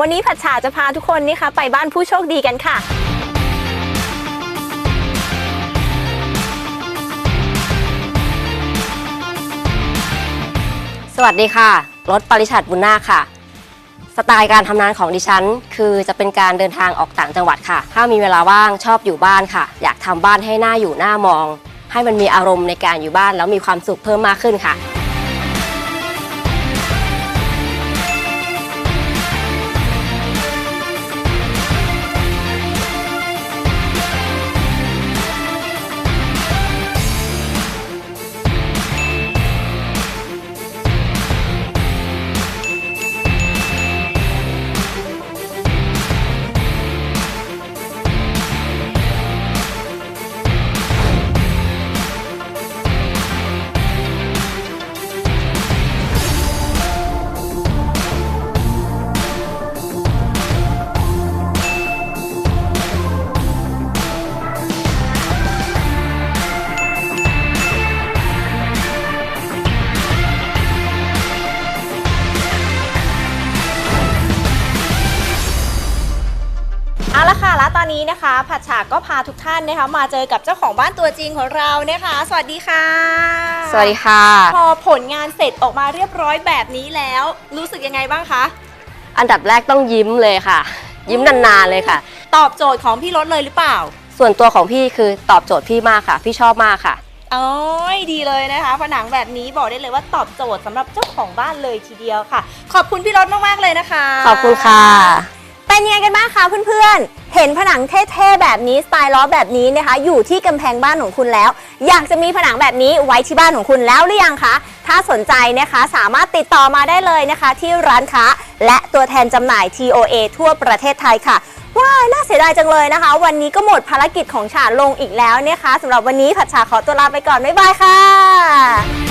วันนี้ผัดฉาจะพาทุกคนนี่ค่ะไปบ้านผู้โชคดีกันค่ะสวัสดีค่ะ รถปริชัดบุญนาคค่ะ สไตล์การทำงานของดิฉัน คือจะเป็นการเดินทางออกต่างจังหวัดค่ะ ถ้ามีเวลาว่างชอบอยู่บ้านค่ะ อยากทำบ้านให้หน้าอยู่หน้ามอง ให้มันมีอารมณ์ในการอยู่บ้านแล้วมีความสุขเพิ่มมากขึ้นค่ะ เอาละค่ะแล้วตอนนี้นะคะผัดฉาก็พาทุกท่านนะคะมาเจอกับเจ้าของบ้านตัวจริงของเรานะคะ สวัสดีค่ะ สวัสดีค่ะ พอผลงานเสร็จออกมาเรียบร้อยแบบนี้แล้ว รู้สึกยังไงบ้างคะอันดับแรกต้องยิ้มเลยค่ะ ยิ้มนานๆเลยค่ะ ตอบโจทย์ของพี่รถเลยหรือเปล่า ส่วนตัวของพี่คือตอบโจทย์พี่มากค่ะ พี่ชอบมากค่ะโอ้ยดีเลยนะคะ ผนังแบบนี้บอกได้เลยว่าตอบโจทย์สำหรับเจ้าของบ้านเลยทีเดียวค่ะ ขอบคุณพี่รถมากๆเลยนะคะ ขอบคุณค่ะ เป็นยังไงกันบ้างคะเพื่อนๆ เห็นผนังเท่ๆแบบนี้สไตล์ล้อแบบนี้นะคะ อยู่ที่กำแพงบ้านของคุณแล้ว อยากจะมีผนังแบบนี้ไว้ที่บ้านของคุณแล้วหรือยังคะ ถ้าสนใจนะคะสามารถติดต่อมาได้เลยนะคะ ที่ร้านค้า และตัวแทนจำหน่าย TOA ทั่วประเทศไทยค่ะว้าน่าเสียดายจังเลยนะคะ วันนี้ก็หมดภารกิจของฉาลงอีกแล้วนะคะสำหรับวันนี้ผัดฉาขอตัวลาไปก่อนบ๊ายบายค่ะ